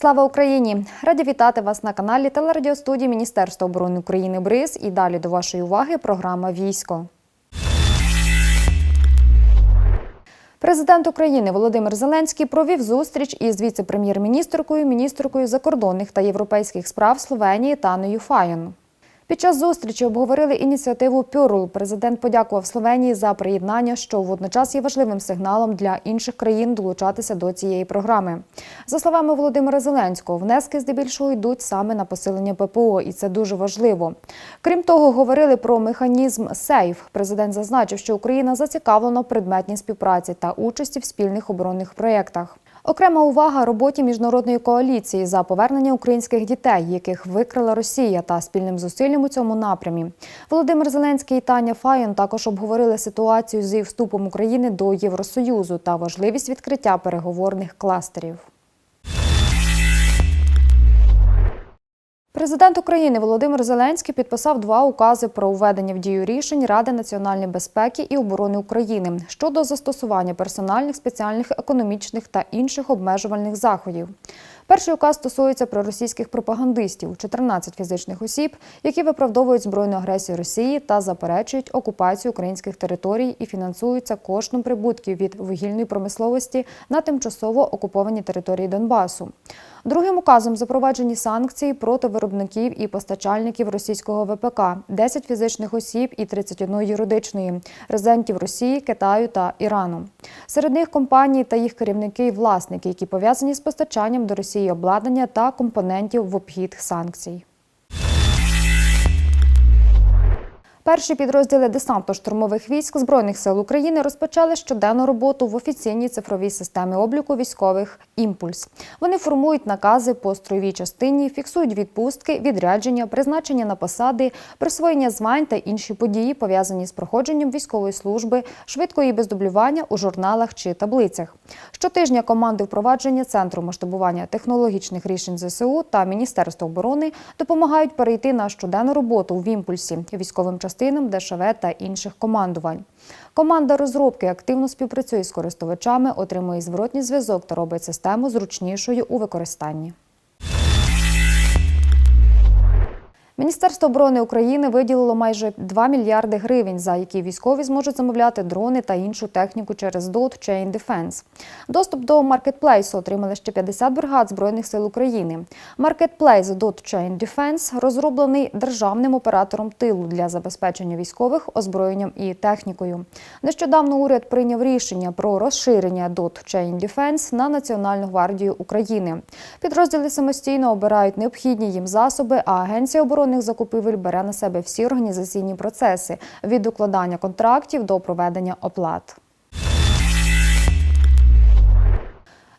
Слава Україні! Раді вітати вас на каналі телерадіостудії Міністерства оборони України БРИЗ. І далі до вашої уваги програма Військо. Президент України Володимир Зеленський провів зустріч із віце-прем'єр-міністркою, міністркою закордонних та європейських справ Словенії Таною Файон. Під час зустрічі обговорили ініціативу Пюрл. Президент подякував Словенії за приєднання, що водночас є важливим сигналом для інших країн долучатися до цієї програми. За словами Володимира Зеленського, внески здебільшого йдуть саме на посилення ППО, і це дуже важливо. Крім того, говорили про механізм СЕЙФ. Президент зазначив, що Україна зацікавлена в предметній співпраці та участі в спільних оборонних проєктах. Окрема увага роботі міжнародної коаліції за повернення українських дітей, яких викрила Росія, та спільним зусиллям у цьому напрямі. Володимир Зеленський і Таня Фаєн також обговорили ситуацію зі вступом України до Євросоюзу та важливість відкриття переговорних кластерів. Президент України Володимир Зеленський підписав два укази про введення в дію рішень Ради національної безпеки і оборони України щодо застосування персональних, спеціальних економічних та інших обмежувальних заходів. Перший указ стосується проросійських пропагандистів 14 фізичних осіб, які виправдовують збройну агресію Росії та заперечують окупацію українських територій і фінансуються коштом прибутків від вугільної промисловості на тимчасово окупованій території Донбасу. Другим указом запроваджені санкції проти виробників і постачальників російського ВПК, 10 фізичних осіб і 31 юридичної резидентів Росії, Китаю та Ірану. Серед них компанії та їх керівники і власники, які пов'язані з постачанням до Росії обладнання та компонентів в обхід санкцій. Перші підрозділи десантно-штурмових військ Збройних сил України розпочали щоденну роботу в офіційній цифровій системі обліку військових Імпульс. Вони формують накази по строєвій частині, фіксують відпустки, відрядження, призначення на посади, присвоєння звань та інші події, пов'язані з проходженням військової служби, швидко і без дублювання у журналах чи таблицях. Щотижня команди впровадження Центру масштабування технологічних рішень ЗСУ та Міністерства оборони допомагають перейти на щоденну роботу в імпульсі військовим частинам ДШВ та інших командувань. Команда розробки активно співпрацює з користувачами, отримує зворотній зв'язок та робить систему зручнішою у використанні. Міністерство оборони України виділило майже 2 мільярди гривень, за які військові зможуть замовляти дрони та іншу техніку через DOT Chain Defense. Доступ до маркетплейсу отримали ще 50 бригад Збройних сил України. Маркетплейс DOT Chain Defense розроблений державним оператором тилу для забезпечення військових озброєнням і технікою. Нещодавно уряд прийняв рішення про розширення DOT Chain Defense на Національну гвардію України. Підрозділи самостійно обирають необхідні їм засоби, а агенція оборони оборонних закупівель бере на себе всі організаційні процеси від укладання контрактів до проведення оплат.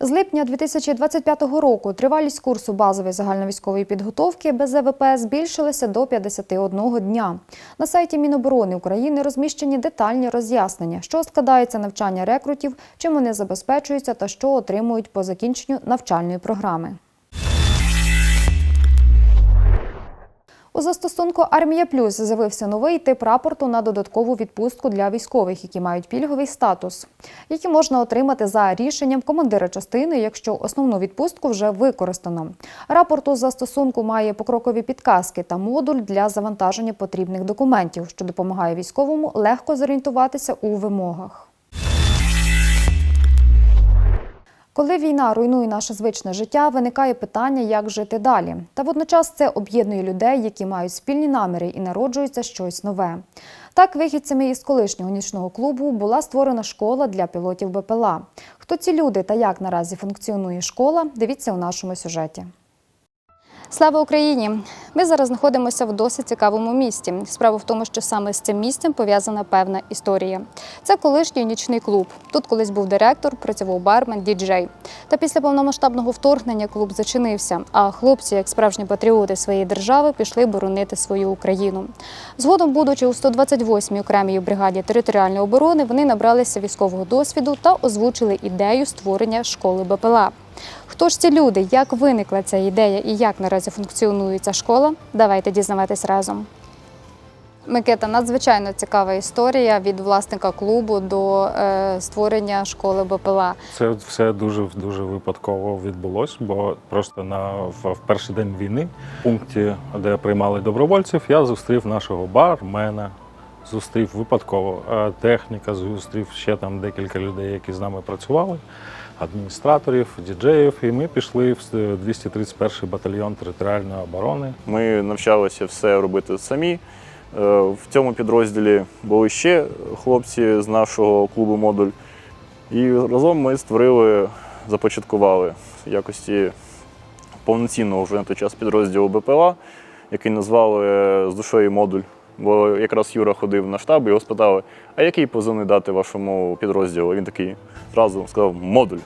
З липня 2025 року тривалість курсу базової загальновійськової підготовки без ЗВП збільшилася до 51 дня. На сайті Міноборони України розміщені детальні роз'яснення, що складається навчання рекрутів, чим вони забезпечуються та що отримують по закінченню навчальної програми. У застосунку Армія Плюс з'явився новий тип рапорту на додаткову відпустку для військових, які мають пільговий статус, які можна отримати за рішенням командира частини, якщо основну відпустку вже використано. Рапорт у застосунку має покрокові підказки та модуль для завантаження потрібних документів, що допомагає військовому легко зорієнтуватися у вимогах. Коли війна руйнує наше звичне життя, виникає питання, як жити далі. Та водночас це об'єднує людей, які мають спільні наміри і народжується щось нове. Так, вихідцями із колишнього нічного клубу була створена школа для пілотів БПЛА. Хто ці люди та як наразі функціонує школа? Дивіться у нашому сюжеті. Слава Україні! Ми зараз знаходимося в досить цікавому місті. Справа в тому, що саме з цим місцем пов'язана певна історія. Це колишній нічний клуб. Тут колись був директор, працював бармен, діджей. Та після повномасштабного вторгнення клуб зачинився. А хлопці, як справжні патріоти своєї держави, пішли боронити свою Україну. Згодом, будучи у 128-й окремій бригаді територіальної оборони, вони набралися військового досвіду та озвучили ідею створення школи БПЛА. Хто ж ці люди? Як виникла ця ідея і як наразі функціонує ця школа? Давайте дізнаватись разом. Микита, надзвичайно цікава історія від власника клубу до е, створення школи БПЛА. Це все дуже дуже випадково відбулось, бо просто на в, в перший день війни, в пункті, де приймали добровольців, я зустрів нашого бармена. Зустрів випадково е, техніка, зустрів ще там декілька людей, які з нами працювали, адміністраторів, діджеїв. І ми пішли в 231-й батальйон територіальної оборони. Ми навчалися все робити самі. Е, В цьому підрозділі були ще хлопці з нашого клубу Модуль. І разом ми створили, започаткували в якості повноцінного вже на той час підрозділу БПЛА, який назвали е, з душою модуль. Бо якраз Юра ходив на штаб, і його спитали, а який позивний дати вашому підрозділу? Він такий зразу сказав модуль.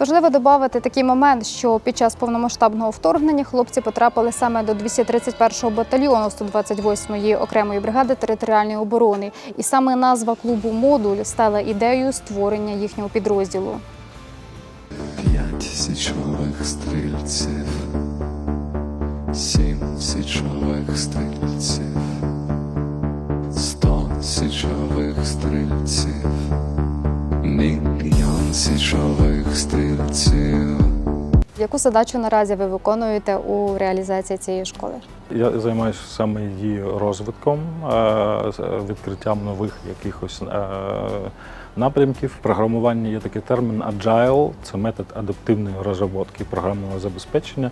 Важливо додати такий момент, що під час повномасштабного вторгнення хлопці потрапили саме до 231-го батальйону 128-ї окремої бригади територіальної оборони. І саме назва клубу Модуль стала ідеєю створення їхнього підрозділу. П'ять січових стрільців, сім січових стрільців, січових стрільців, мільйон січових стрільців. Яку задачу наразі ви виконуєте у реалізації цієї школи? Я займаюся саме її розвитком, е, відкриттям нових якихось е, напрямків. В програмуванні є такий термін agile, це метод адаптивної розробки програмного забезпечення.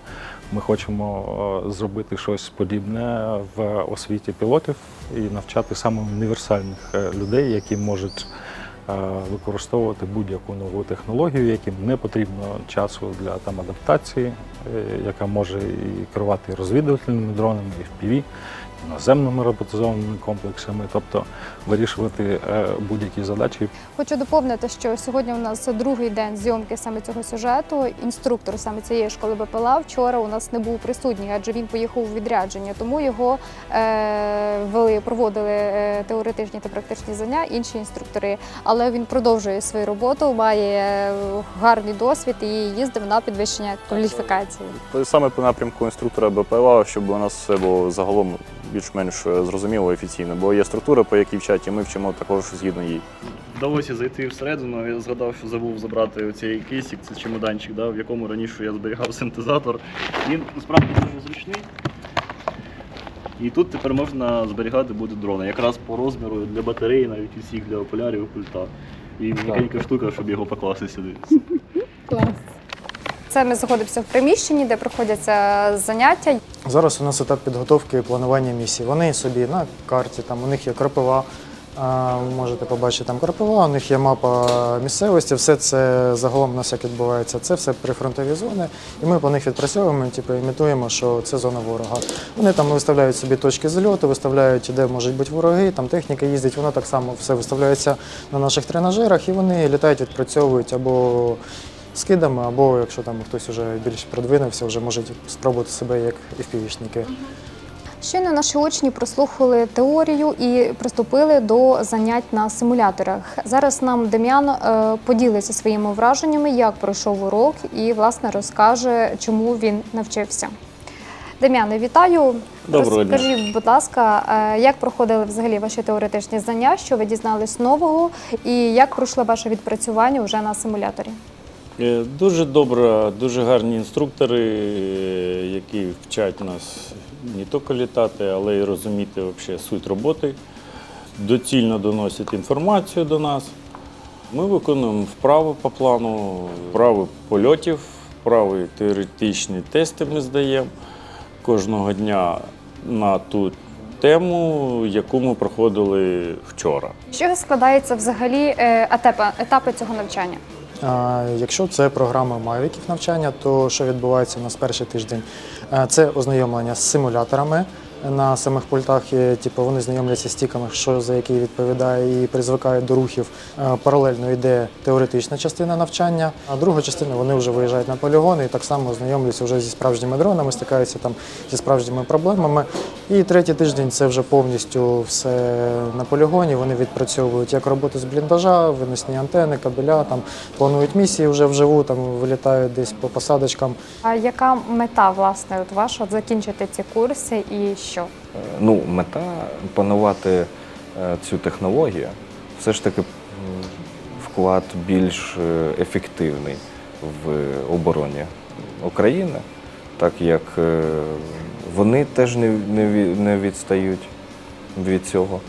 Ми хочемо е, зробити щось подібне в освіті пілотів і навчати саме універсальних е, людей, які можуть е, використовувати будь-яку нову технологію, яким не потрібно часу для там адаптації, яка може і керувати розвідувальними дронами, і FPV, наземними роботизованими комплексами, тобто вирішувати е, будь-які задачі Хочу доповнити, що сьогодні у нас другий день зйомки саме цього сюжету. Інструктор саме цієї школи БПЛА вчора у нас не був присутній, адже він поїхав у відрядження. Тому його е, вели, проводили е, теоретичні та практичні заняття інші інструктори. Але він продовжує свою роботу, має е, гарний досвід і їздив на підвищення кваліфікації. Саме по напрямку інструктора БПЛА, щоб у нас все було загалом більш-менш зрозуміло офіційно. Бо є структура, по якій вчать, і ми вчимо також згідно їй. Вдалося зайти всередину. Я згадав, що забув забрати оцей кейсик, це чемоданчик, да, в якому раніше я зберігав синтезатор. Він насправді дуже зручний. І тут тепер можна зберігати буде дрони. Якраз по розміру для батареї, навіть усіх для окулярів і пульта. І м'якенька штука, щоб його покласти сюди. Це ми знаходимося в приміщенні, де проходяться заняття. Зараз у нас етап підготовки і планування місій. Вони собі на карті, там у них є кропива. Можете побачити там кропива, у них є мапа місцевості, все це загалом у нас як відбувається. Це все прифронтові зони, і ми по них відпрацьовуємо, типу, імітуємо, що це зона ворога. Вони там виставляють собі точки зальоту, виставляють, де можуть бути вороги, там техніка їздить, воно так само все виставляється на наших тренажерах, і вони літають, відпрацьовують або скидами, або якщо там хтось вже більш продвинувся, вже можуть спробувати себе як FPV-шники. Щойно наші учні прослухали теорію і приступили до занять на симуляторах. Зараз нам Дем'ян е, поділиться своїми враженнями, як пройшов урок, і власне розкаже, чому він навчився. Дем'яне, вітаю. Доброго дня. Розкажіть, будь ласка, е, як проходили взагалі ваші теоретичні знання, що ви дізнались нового, і як пройшло ваше відпрацювання вже на симуляторі? Е, Дуже добре, дуже гарні інструктори, е, які вчать нас не тільки літати, але й розуміти вообще суть роботи, доцільно доносять інформацію до нас. Ми виконуємо вправи по плану, вправи польотів, вправи теоретичні тести ми здаємо кожного дня на ту тему, яку ми проходили вчора. Що складається взагалі е, етапи цього навчання? Якщо це програма Мавіків навчання, то що відбувається у нас перший тиждень? Е, Це ознайомлення з симуляторами на самих пультах. Е, Типу вони знайомляться з тіками, що за який відповідає, і призвикають до рухів. Е, Паралельно йде теоретична частина навчання, а друга частина вони вже виїжджають на полігони і так само знайомляться вже зі справжніми дронами, стикаються там зі справжніми проблемами. І третій тиждень це вже повністю все на полігоні. Вони відпрацьовують як роботу з бліндажа, виносні антени, кабеля, там планують місії вже вживу, там вилітають десь по посадочкам. А яка мета власне от ваша закінчити ці курси і що? Ну, мета панувати е, цю технологію все ж таки вклад більш е, ефективний в обороні України, так як е, вони теж не, не, ві- не відстають від цього.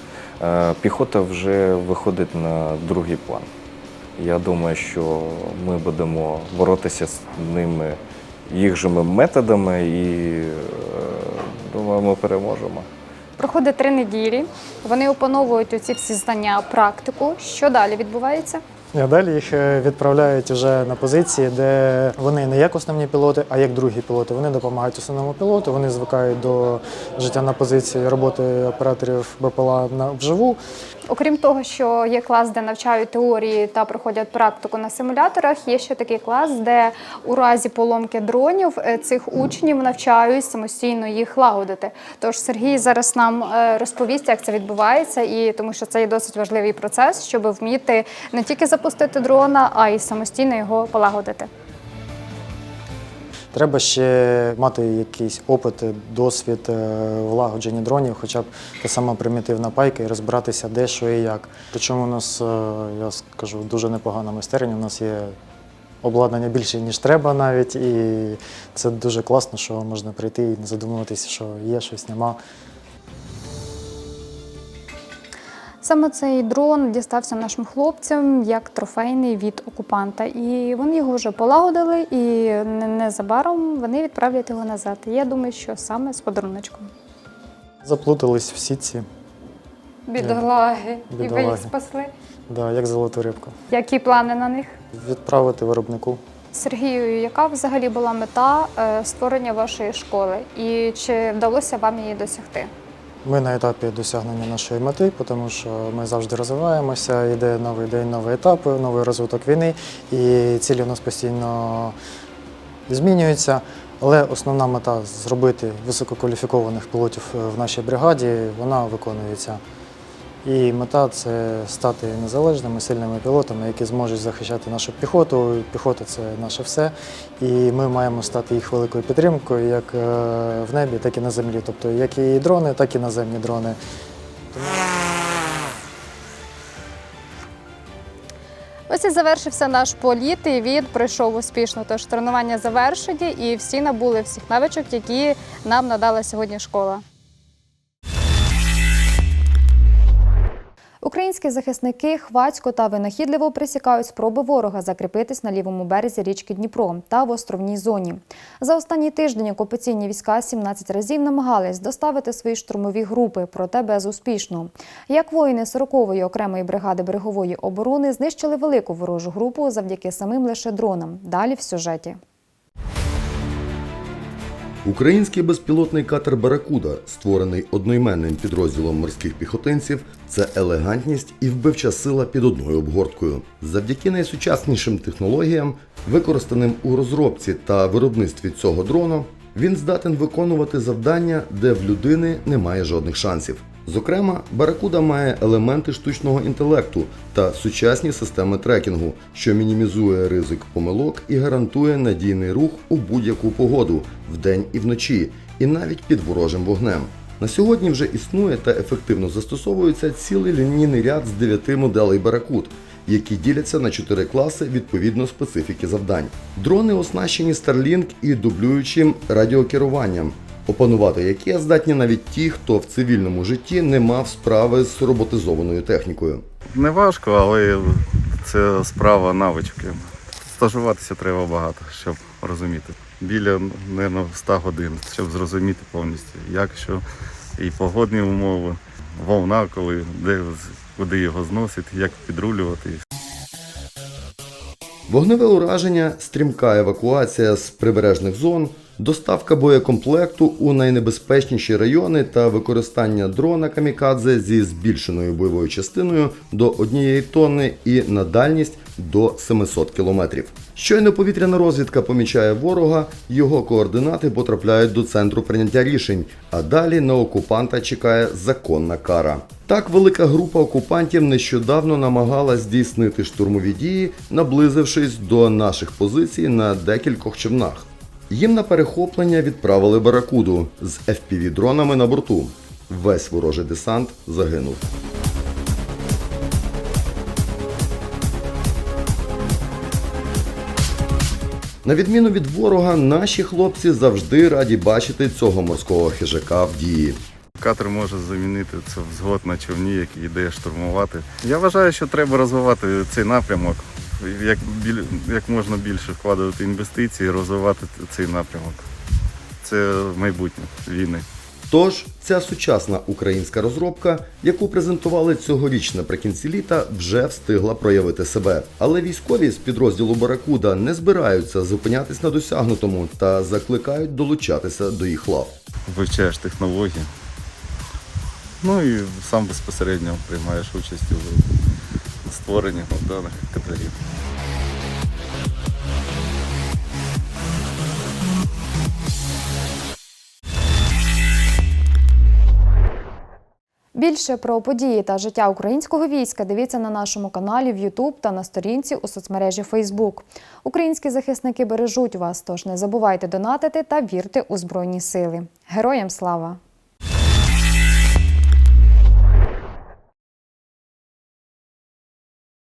Е, Піхота вже виходить на другий план. Я думаю, що ми будемо боротися з ними їх же методами і е, думаю, ми переможемо. Проходить три неділі. Вони опановують оці всі знання, практику. Що далі відбувається? А далі їх е, відправляють вже на позиції, де вони не як основні пілоти, а як другі пілоти. Вони допомагають основному пілоту, вони звикають до життя на позиції роботи операторів БПЛА на вживу. Окрім того, що є клас, де навчають теорії та проходять практику на симуляторах, є ще такий клас, де у разі поломки дронів е, цих учнів навчають самостійно їх лагодити. Тож Сергій зараз нам е, розповість, як це відбувається, і тому що це є досить важливий процес, щоб вміти не тільки запустити дрона, а й самостійно його полагодити. Треба ще мати якийсь опит, досвід влагодження дронів, хоча б та сама примітивна пайка і розбиратися де, що і як. Причому у нас, е, я скажу, дуже непогана майстерня. У нас є обладнання більше, ніж треба навіть, і це дуже класно, що можна прийти і не задумуватися, що є щось, нема. Саме цей дрон дістався нашим хлопцям як трофейний від окупанта. І вони його вже полагодили, і незабаром вони відправлять його назад. І я думаю, що саме з подаруночком. Заплутались в сітці, Бідолаги. І ви їх спасли. да, як золоту рибку. Які плани на них? Відправити виробнику. Сергію, яка взагалі була мета е, створення вашої школи? І чи вдалося вам її досягти? Ми на етапі досягнення нашої мети, тому що ми завжди розвиваємося, йде новий день, новий етап, новий розвиток війни, і цілі у нас постійно змінюються. Але основна мета зробити висококваліфікованих пілотів в нашій бригаді, вона виконується. І мета це стати незалежними, сильними пілотами, які зможуть захищати нашу піхоту. Піхота це наше все. І ми маємо стати їх великою підтримкою як е, в небі, так і на землі. Тобто як і дрони, так і наземні дрони. Ось і завершився наш політ, і він пройшов успішно. Тож тренування завершені, і всі набули всіх навичок, які нам надала сьогодні школа. Українські захисники хвацько та винахідливо присікають спроби ворога закріпитись на лівому березі річки Дніпро та в островній зоні. За останній тиждень окупаційні війська 17 разів намагались доставити свої штурмові групи, проте безуспішно. Як воїни 40-ї окремої бригади берегової оборони знищили велику ворожу групу завдяки самим лише дронам. Далі в сюжеті. Український безпілотний катер Баракуда, створений одноіменним підрозділом морських піхотинців, це елегантність і вбивча сила під одною обгорткою. Завдяки найсучаснішим технологіям, використаним у розробці та виробництві цього дрона, він здатен виконувати завдання, де в людини немає жодних шансів. Зокрема, Баракуда має елементи штучного інтелекту та сучасні системи трекінгу, що мінімізує ризик помилок і гарантує надійний рух у будь-яку погоду вдень і вночі, і навіть під ворожим вогнем. На сьогодні вже існує та ефективно застосовується цілий лінійний ряд з 9 моделей Баракуд, які діляться на 4 класи відповідно специфіки завдань. Дрони оснащені Starlink і дублюючим радіокеруванням, опанувати яке здатні навіть ті, хто в цивільному житті не мав справи з роботизованою технікою. Не важко, але це справа навички. Стажуватися треба багато, щоб розуміти. Біля, мабуть, 100 годин, щоб зрозуміти повністю, як що і погодні умови, вовна, коли де куди його зносить, як підрулювати. Вогневе ураження, стрімка евакуація з прибережних зон, доставка боєкомплекту у найнебезпечніші райони та використання дрона камікадзе зі збільшеною бойовою частиною до однієї тонни і на дальність до 700 кілометрів. Щойно повітряна розвідка помічає ворога, його координати потрапляють до центру прийняття рішень, а далі на окупанта чекає законна кара. Так, велика група окупантів нещодавно намагалась здійснити штурмові дії, наблизившись до наших позицій на декількох човнах. Їм на перехоплення відправили баракуду з FPV-дронами на борту. Весь ворожий десант загинув. На відміну від ворога, наші хлопці завжди раді бачити цього морського хижака в дії. Катер може замінити це взвод на човні, який йде штурмувати. Я вважаю, що треба розвивати цей напрямок, як, біль, як можна більше вкладати інвестиції, розвивати цей напрямок. Це майбутнє війни. Тож ця сучасна українська розробка, яку презентували цьогоріч наприкінці літа, вже встигла проявити себе. Але військові з підрозділу Баракуда не збираються зупинятись на досягнутому та закликають долучатися до їх лав. Вивчаєш технології. Ну і сам безпосередньо приймаєш участь у створенні даних катерів. Більше про події та життя українського війська дивіться на нашому каналі в YouTube та на сторінці у соцмережі Facebook. Українські захисники бережуть вас, тож не забувайте донатити та вірте у Збройні Сили. Героям слава!